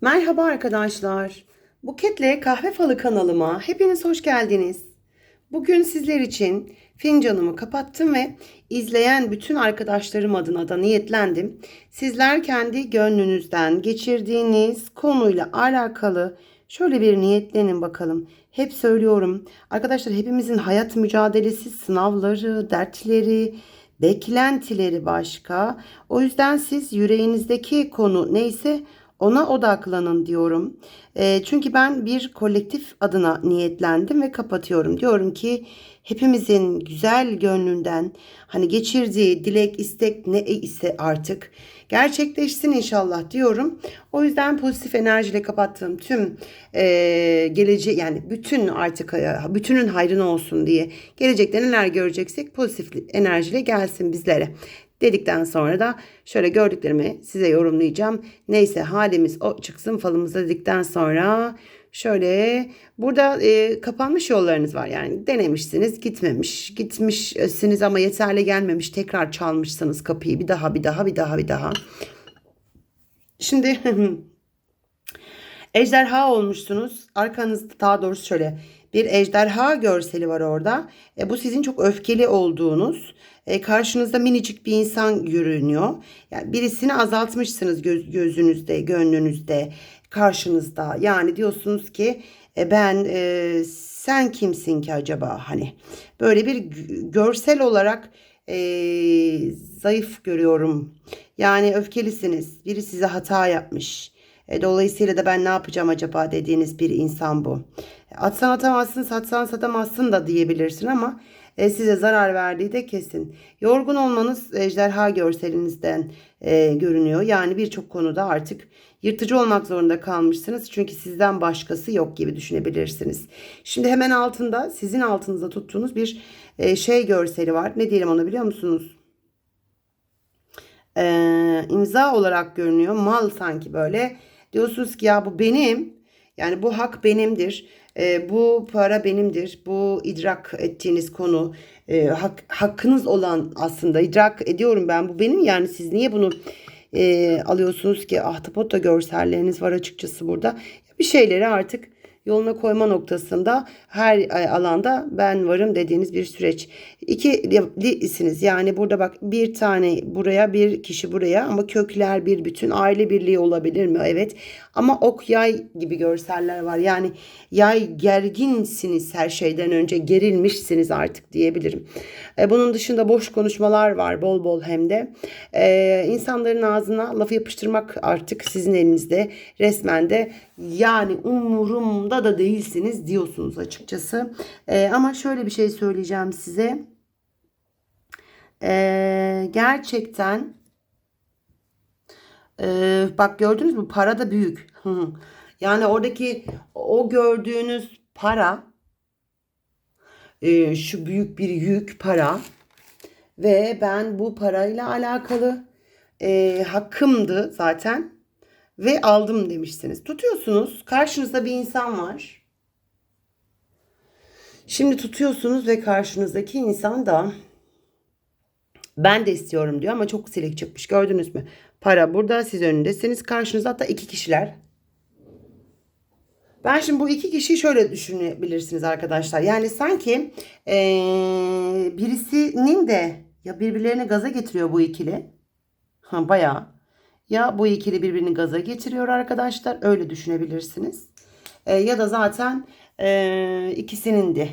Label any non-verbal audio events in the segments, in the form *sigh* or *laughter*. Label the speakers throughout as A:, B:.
A: Merhaba arkadaşlar. Buketle Kahve Falı kanalıma hepiniz hoş geldiniz. Bugün sizler için fincanımı kapattım ve izleyen bütün arkadaşlarım adına da niyetlendim. Sizler kendi gönlünüzden geçirdiğiniz konuyla alakalı şöyle bir niyetlenin bakalım. Hep söylüyorum. Arkadaşlar hepimizin hayat mücadelesi, sınavları, dertleri, beklentileri başka. O yüzden siz yüreğinizdeki konu neyse ona odaklanın diyorum. E, çünkü ben bir kolektif adına niyetlendim ve kapatıyorum. Diyorum ki hepimizin güzel gönlünden hani geçirdiği dilek, istek ne ise artık gerçekleşsin inşallah diyorum. O yüzden pozitif enerjiyle kapattığım tüm e, geleceği yani bütün artık e, bütünün hayrına olsun diye gelecekte neler göreceksek pozitif enerjiyle gelsin bizlere dedikten sonra da şöyle gördüklerimi size yorumlayacağım. Neyse halimiz o çıksın falımıza dedikten sonra şöyle burada e, kapanmış yollarınız var. Yani denemişsiniz gitmemiş. Gitmişsiniz ama yeterli gelmemiş. Tekrar çalmışsınız kapıyı bir daha bir daha bir daha bir daha. Şimdi *laughs* ejderha olmuşsunuz. Arkanızda daha doğrusu şöyle bir ejderha görseli var orada. E, bu sizin çok öfkeli olduğunuz. E, karşınızda minicik bir insan görünüyor. Yani birisini azaltmışsınız göz, gözünüzde, gönlünüzde, karşınızda. Yani diyorsunuz ki e, ben e, sen kimsin ki acaba hani böyle bir görsel olarak e, zayıf görüyorum. Yani öfkelisiniz. Biri size hata yapmış. E, dolayısıyla da ben ne yapacağım acaba dediğiniz bir insan bu. Atsan atamazsın, satsan satamazsın da diyebilirsin ama e, size zarar verdiği de kesin. Yorgun olmanız ejderha görselinizden e, görünüyor. Yani birçok konuda artık yırtıcı olmak zorunda kalmışsınız. Çünkü sizden başkası yok gibi düşünebilirsiniz. Şimdi hemen altında sizin altınıza tuttuğunuz bir e, şey görseli var. Ne diyelim onu biliyor musunuz? Ee, imza olarak görünüyor. Mal sanki böyle. Diyorsunuz ki ya bu benim. Yani bu hak benimdir. E, bu para benimdir. Bu idrak ettiğiniz konu e, hak, hakkınız olan aslında idrak ediyorum ben bu benim. Yani siz niye bunu e, alıyorsunuz ki ahtapot da görselleriniz var açıkçası burada. Bir şeyleri artık yoluna koyma noktasında her alanda ben varım dediğiniz bir süreç. İkilisiniz yani burada bak bir tane buraya bir kişi buraya ama kökler bir bütün aile birliği olabilir mi? Evet ama ok yay gibi görseller var yani yay gerginsiniz her şeyden önce gerilmişsiniz artık diyebilirim. E, bunun dışında boş konuşmalar var bol bol hem de. E, insanların ağzına lafı yapıştırmak artık sizin elinizde resmen de yani umurumda da değilsiniz diyorsunuz açıkçası. E, ama şöyle bir şey söyleyeceğim size. E, gerçekten e, bak gördünüz mü para da büyük. yani oradaki o gördüğünüz para e, şu büyük bir yük para ve ben bu parayla alakalı e, hakkımdı zaten ve aldım demişsiniz. Tutuyorsunuz. Karşınızda bir insan var. Şimdi tutuyorsunuz ve karşınızdaki insan da ben de istiyorum diyor ama çok silik çıkmış. Gördünüz mü? Para burada siz önündesiniz. Karşınızda hatta iki kişiler. Ben şimdi bu iki kişiyi şöyle düşünebilirsiniz arkadaşlar. Yani sanki ee, birisinin de ya birbirlerini gaza getiriyor bu ikili. Ha, bayağı. Ya bu ikili birbirini gaza getiriyor arkadaşlar. Öyle düşünebilirsiniz. E, ya da zaten e, ikisinin de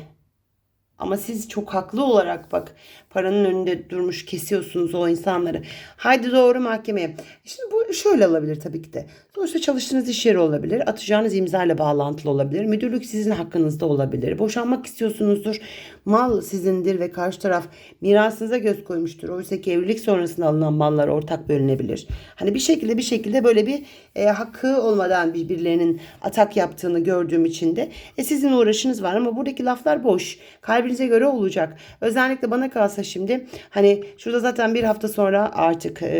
A: ama siz çok haklı olarak bak paranın önünde durmuş kesiyorsunuz o insanları. Haydi doğru mahkemeye. Şimdi bu şöyle olabilir tabii ki de. Sonuçta çalıştığınız iş yeri olabilir. Atacağınız imza ile bağlantılı olabilir. Müdürlük sizin hakkınızda olabilir. Boşanmak istiyorsunuzdur. Mal sizindir ve karşı taraf mirasınıza göz koymuştur. Oysa ki evlilik sonrasında alınan mallar ortak bölünebilir. Hani bir şekilde bir şekilde böyle bir e, hakkı olmadan birbirlerinin atak yaptığını gördüğüm için de e, sizin uğraşınız var ama buradaki laflar boş. Kalbinize göre olacak. Özellikle bana kalsa şimdi hani şurada zaten bir hafta sonra artık e,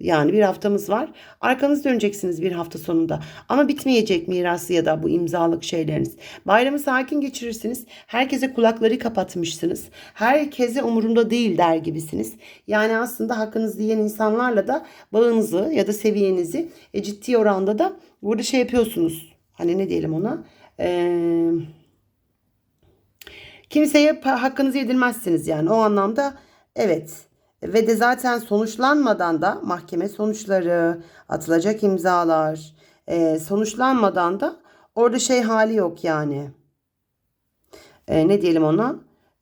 A: yani bir haftamız var. Arkanız döneceksiniz bir hafta sonunda. Ama bitmeyecek mirası ya da bu imzalık şeyleriniz. Bayramı sakin geçirirsiniz. Herkes Herkese kulakları kapatmışsınız. Herkese umurumda değil der gibisiniz. Yani aslında hakkınız diyen insanlarla da bağınızı ya da seviyenizi e, ciddi oranda da burada şey yapıyorsunuz. Hani ne diyelim ona? Eee kimseye hakkınızı yedirmezsiniz yani. O anlamda evet. Ve de zaten sonuçlanmadan da mahkeme sonuçları atılacak imzalar e, sonuçlanmadan da orada şey hali yok yani. E, ne diyelim ona?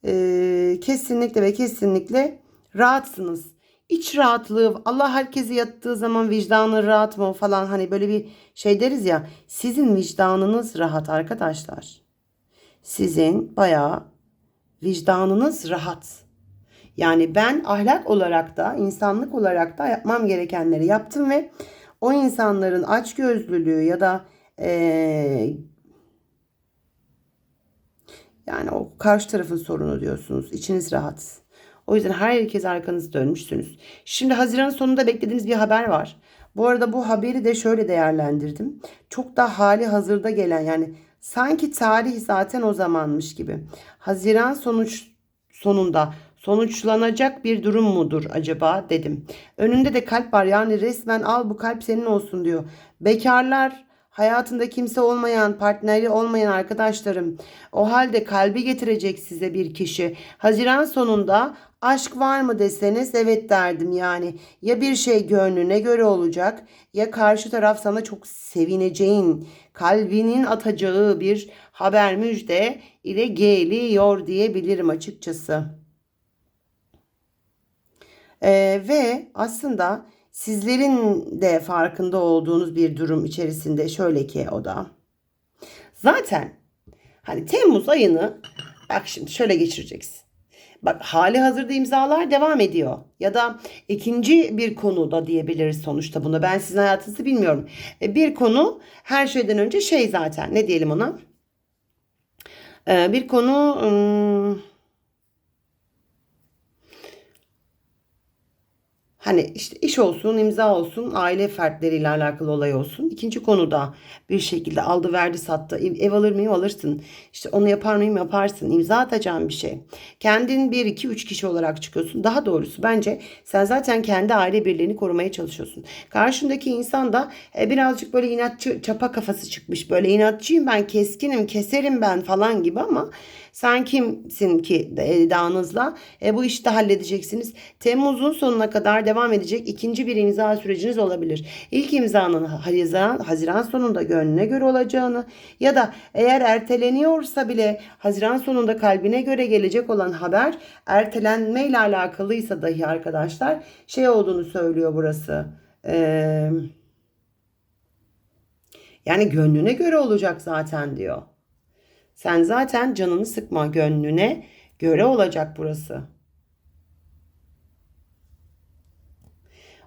A: E, kesinlikle ve kesinlikle rahatsınız İç rahatlığı Allah herkesi yattığı zaman vicdanı rahat mı falan hani böyle bir şey deriz ya sizin vicdanınız rahat arkadaşlar sizin bayağı vicdanınız rahat. Yani ben ahlak olarak da insanlık olarak da yapmam gerekenleri yaptım ve o insanların açgözlülüğü ya da eee, yani o karşı tarafın sorunu diyorsunuz. İçiniz rahat. O yüzden herkes arkanızı dönmüşsünüz. Şimdi Haziran sonunda beklediğiniz bir haber var. Bu arada bu haberi de şöyle değerlendirdim. Çok da hali hazırda gelen yani sanki tarih zaten o zamanmış gibi. Haziran sonuç sonunda sonuçlanacak bir durum mudur acaba dedim. Önünde de kalp var yani resmen al bu kalp senin olsun diyor. Bekarlar Hayatında kimse olmayan, partneri olmayan arkadaşlarım. O halde kalbi getirecek size bir kişi. Haziran sonunda aşk var mı deseniz evet derdim yani. Ya bir şey gönlüne göre olacak ya karşı taraf sana çok sevineceğin, kalbinin atacağı bir haber müjde ile geliyor diyebilirim açıkçası. Ee, ve aslında sizlerin de farkında olduğunuz bir durum içerisinde şöyle ki o da. Zaten hani Temmuz ayını bak şimdi şöyle geçireceksin. Bak hali hazırda imzalar devam ediyor. Ya da ikinci bir konu da diyebiliriz sonuçta buna. Ben sizin hayatınızı bilmiyorum. E, Bir konu her şeyden önce şey zaten ne diyelim ona? E, Bir konu Hani işte iş olsun, imza olsun, aile fertleriyle alakalı olay olsun. İkinci konuda bir şekilde aldı verdi sattı. Ev alır mıyım alırsın. İşte onu yapar mıyım yaparsın. İmza atacağım bir şey. Kendin bir iki üç kişi olarak çıkıyorsun. Daha doğrusu bence sen zaten kendi aile birliğini korumaya çalışıyorsun. Karşındaki insan da e, birazcık böyle inatçı çapa kafası çıkmış. Böyle inatçıyım ben keskinim keserim ben falan gibi ama sen kimsin ki edağınızla e, bu işi de halledeceksiniz. Temmuz'un sonuna kadar devam edecek ikinci bir imza süreciniz olabilir. İlk imzanın Haziran, Haziran sonunda gönlüne göre olacağını ya da eğer erteleniyorsa bile Haziran sonunda kalbine göre gelecek olan haber ertelenme ile alakalıysa dahi arkadaşlar şey olduğunu söylüyor burası. Eee yani gönlüne göre olacak zaten diyor. Sen zaten canını sıkma gönlüne göre olacak burası.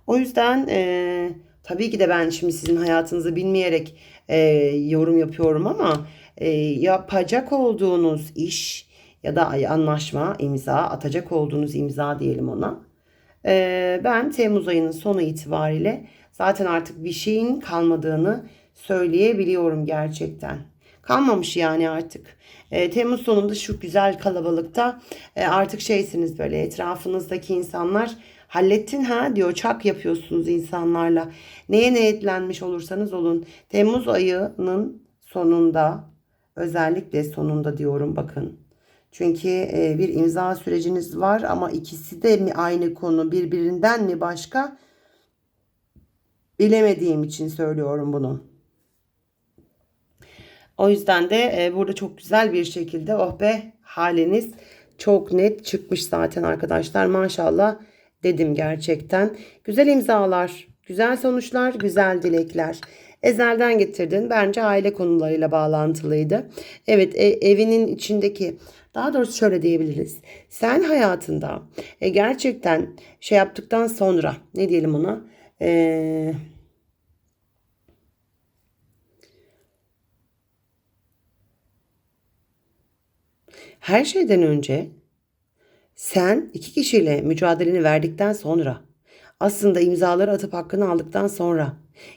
A: O yüzden e, tabii ki de ben şimdi sizin hayatınızı bilmeyerek e, yorum yapıyorum ama e, yapacak olduğunuz iş ya da anlaşma, imza, atacak olduğunuz imza diyelim ona. E, ben Temmuz ayının sonu itibariyle zaten artık bir şeyin kalmadığını söyleyebiliyorum gerçekten. Kalmamış yani artık. E, Temmuz sonunda şu güzel kalabalıkta e, artık şeysiniz böyle etrafınızdaki insanlar hallettin ha diyor çak yapıyorsunuz insanlarla. Neye niyetlenmiş olursanız olun. Temmuz ayının sonunda özellikle sonunda diyorum bakın. Çünkü e, bir imza süreciniz var ama ikisi de mi aynı konu birbirinden mi başka bilemediğim için söylüyorum bunu. O yüzden de e, burada çok güzel bir şekilde oh be haliniz çok net çıkmış zaten arkadaşlar. Maşallah dedim gerçekten. Güzel imzalar, güzel sonuçlar, güzel dilekler. Ezelden getirdin. Bence aile konularıyla bağlantılıydı. Evet e, evinin içindeki daha doğrusu şöyle diyebiliriz. Sen hayatında e, gerçekten şey yaptıktan sonra ne diyelim ona? Eee Her şeyden önce sen iki kişiyle mücadeleni verdikten sonra aslında imzaları atıp hakkını aldıktan sonra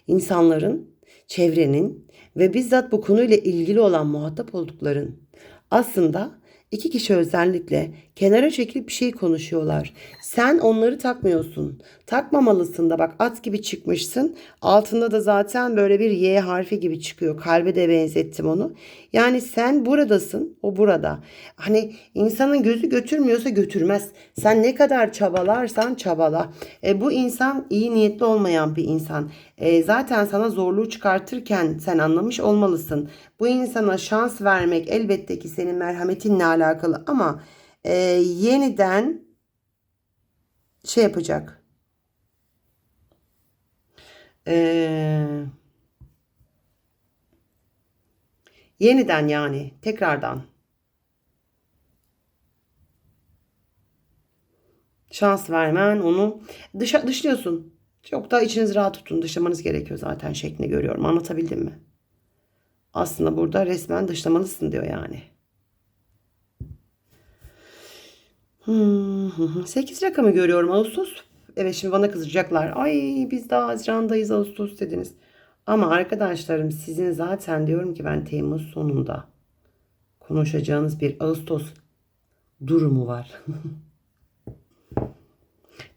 A: insanların, çevrenin ve bizzat bu konuyla ilgili olan muhatap oldukların aslında İki kişi özellikle kenara çekilip bir şey konuşuyorlar. Sen onları takmıyorsun. Takmamalısın da bak at gibi çıkmışsın. Altında da zaten böyle bir Y harfi gibi çıkıyor. Kalbe de benzettim onu. Yani sen buradasın, o burada. Hani insanın gözü götürmüyorsa götürmez. Sen ne kadar çabalarsan çabala. E, bu insan iyi niyetli olmayan bir insan. E, zaten sana zorluğu çıkartırken sen anlamış olmalısın. Bu insana şans vermek elbette ki senin merhametinle alakalı ama e, yeniden şey yapacak. Eee Yeniden yani tekrardan. Şans vermen onu dışa, dışlıyorsun. Çok da içiniz rahat tutun. Dışlamanız gerekiyor zaten şeklini görüyorum. Anlatabildim mi? Aslında burada resmen dışlamalısın diyor yani. Hmm, 8 rakamı görüyorum Ağustos. Evet şimdi bana kızacaklar. Ay biz daha Haziran'dayız Ağustos dediniz. Ama arkadaşlarım sizin zaten diyorum ki ben Temmuz sonunda konuşacağınız bir Ağustos durumu var. *laughs*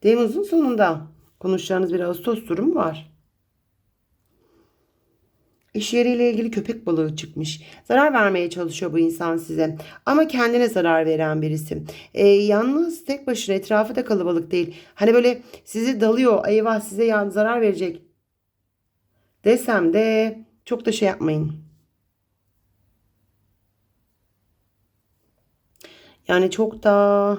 A: Temmuz'un sonunda konuşacağınız bir Ağustos durumu var. İş yeriyle ilgili köpek balığı çıkmış. Zarar vermeye çalışıyor bu insan size. Ama kendine zarar veren birisi. Ee, yalnız tek başına etrafı da kalabalık değil. Hani böyle sizi dalıyor. Eyvah size ya zarar verecek desem de çok da şey yapmayın. Yani çok da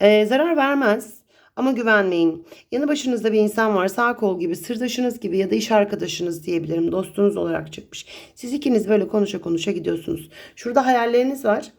A: Ee, zarar vermez. Ama güvenmeyin. Yanı başınızda bir insan var. Sağ kol gibi, sırdaşınız gibi ya da iş arkadaşınız diyebilirim. Dostunuz olarak çıkmış. Siz ikiniz böyle konuşa konuşa gidiyorsunuz. Şurada hayalleriniz var.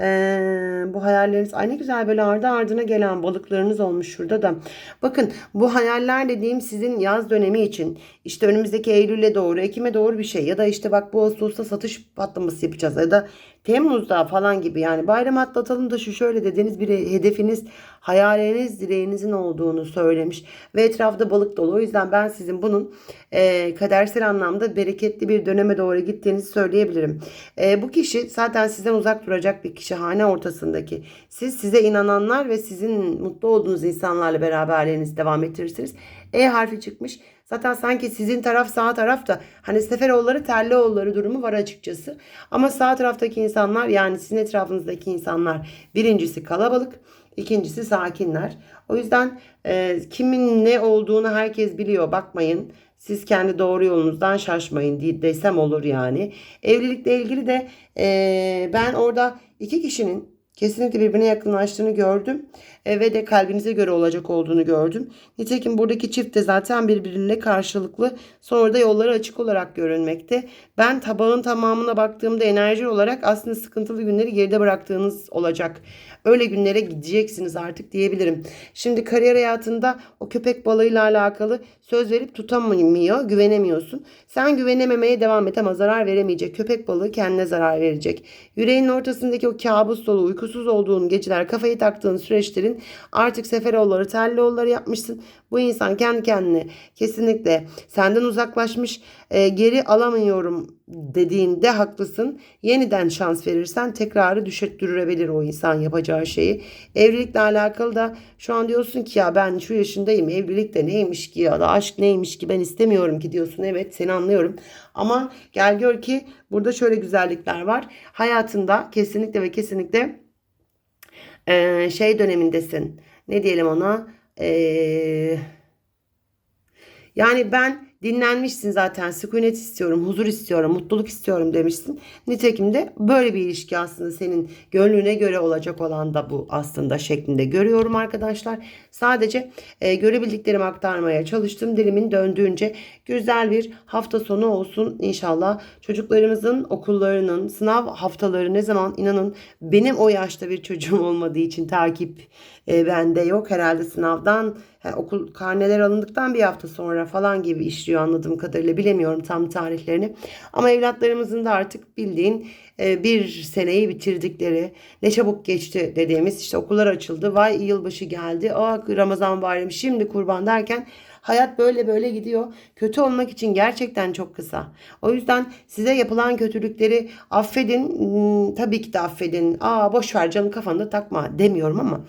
A: Ee, bu hayalleriniz ay ne güzel böyle ardı ardına gelen balıklarınız olmuş şurada da. Bakın bu hayaller dediğim sizin yaz dönemi için işte önümüzdeki Eylül'e doğru Ekim'e doğru bir şey ya da işte bak bu Ağustos'ta satış patlaması yapacağız ya da Temmuz'da falan gibi yani bayram atlatalım da şu şöyle dediğiniz bir hedefiniz hayaliniz dileğinizin olduğunu söylemiş ve etrafta balık dolu. O yüzden ben sizin bunun e, kadersel anlamda bereketli bir döneme doğru gittiğinizi söyleyebilirim. E, bu kişi zaten sizden uzak duracak bir kişi hane ortasındaki. Siz size inananlar ve sizin mutlu olduğunuz insanlarla beraberliğinizi devam ettirirsiniz. E harfi çıkmış. Zaten sanki sizin taraf sağ tarafta hani Seferoğulları Telloğulları durumu var açıkçası. Ama sağ taraftaki insanlar yani sizin etrafınızdaki insanlar birincisi kalabalık. ikincisi sakinler. O yüzden e, kimin ne olduğunu herkes biliyor. Bakmayın. Siz kendi doğru yolunuzdan şaşmayın desem olur yani. Evlilikle ilgili de e, ben orada iki kişinin kesinlikle birbirine yakınlaştığını gördüm e, ve de kalbinize göre olacak olduğunu gördüm. Nitekim buradaki çift de zaten birbiriyle karşılıklı sonra da yolları açık olarak görünmekte. Ben tabağın tamamına baktığımda enerji olarak aslında sıkıntılı günleri geride bıraktığınız olacak. Öyle günlere gideceksiniz artık diyebilirim. Şimdi kariyer hayatında o köpek balığıyla alakalı söz verip tutamıyor, güvenemiyorsun. Sen güvenememeye devam et ama zarar veremeyecek. Köpek balığı kendine zarar verecek. Yüreğinin ortasındaki o kabus dolu, uykusuz olduğun geceler, kafayı taktığın süreçlerin artık Seferoğulları, Telloğulları yapmışsın. Bu insan kendi kendine kesinlikle senden uzaklaşmış, e, geri alamıyorum dediğinde haklısın. Yeniden şans verirsen tekrarı düşürtürebilir o insan yapacağı şeyi. Evlilikle alakalı da şu an diyorsun ki ya ben şu yaşındayım evlilik de neymiş ki ya da aşk neymiş ki ben istemiyorum ki diyorsun. Evet seni anlıyorum. Ama gel gör ki burada şöyle güzellikler var. Hayatında kesinlikle ve kesinlikle e, şey dönemindesin. Ne diyelim ona? Eee yani ben dinlenmişsin zaten. Sükunet istiyorum, huzur istiyorum, mutluluk istiyorum demişsin. Nitekim de böyle bir ilişki aslında senin gönlüne göre olacak olan da bu aslında şeklinde görüyorum arkadaşlar. Sadece e, görebildiklerimi aktarmaya çalıştım. Dilimin döndüğünce güzel bir hafta sonu olsun inşallah. Çocuklarımızın okullarının sınav haftaları ne zaman inanın benim o yaşta bir çocuğum *laughs* olmadığı için takip e, bende yok. Herhalde sınavdan yani okul karneler alındıktan bir hafta sonra falan gibi işliyor anladığım kadarıyla. Bilemiyorum tam tarihlerini. Ama evlatlarımızın da artık bildiğin e, bir seneyi bitirdikleri ne çabuk geçti dediğimiz işte okullar açıldı. Vay yılbaşı geldi. Aa Ramazan bayramı şimdi kurban derken Hayat böyle böyle gidiyor. Kötü olmak için gerçekten çok kısa. O yüzden size yapılan kötülükleri affedin. Hmm, tabii ki de affedin. Aa boş ver canım kafanda takma demiyorum ama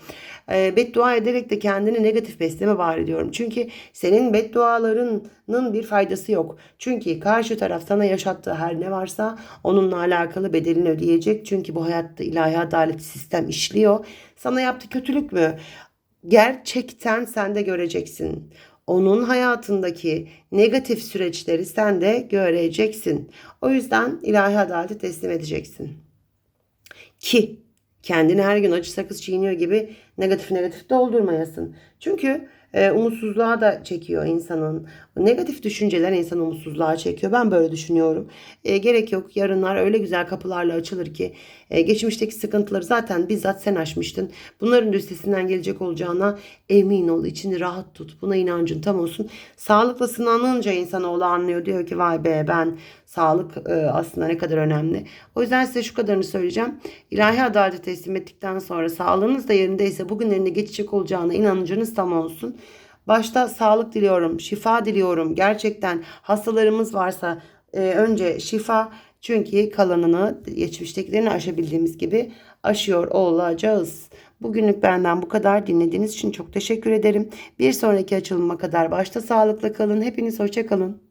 A: e, beddua ederek de kendini negatif besleme var ediyorum. Çünkü senin beddualarının bir faydası yok. Çünkü karşı taraf sana yaşattığı her ne varsa onunla alakalı bedelini ödeyecek. Çünkü bu hayatta ilahi adalet sistem işliyor. Sana yaptığı kötülük mü? Gerçekten sen de göreceksin. Onun hayatındaki negatif süreçleri sen de göreceksin. O yüzden ilahi adaleti teslim edeceksin. Ki kendini her gün acı sakız çiğniyor gibi negatif negatif doldurmayasın. Çünkü e, umutsuzluğa da çekiyor insanın. Negatif düşünceler insanı umutsuzluğa çekiyor. Ben böyle düşünüyorum. E, gerek yok. Yarınlar öyle güzel kapılarla açılır ki e, geçmişteki sıkıntıları zaten bizzat sen aşmıştın. Bunların üstesinden gelecek olacağına emin ol. İçini rahat tut. Buna inancın tam olsun. Sağlıkla sınanınca insanoğlu anlıyor. Diyor ki vay be ben sağlık e, aslında ne kadar önemli. O yüzden size şu kadarını söyleyeceğim. İlahi adaleti teslim ettikten sonra sağlığınız da yerindeyse bugünlerinde geçecek olacağına inancınız tam olsun. Başta sağlık diliyorum, şifa diliyorum. Gerçekten hastalarımız varsa e, önce şifa çünkü kalanını geçmiştekilerini aşabildiğimiz gibi aşıyor olacağız. Bugünlük benden bu kadar. Dinlediğiniz için çok teşekkür ederim. Bir sonraki açılıma kadar başta sağlıkla kalın. Hepiniz hoşça kalın.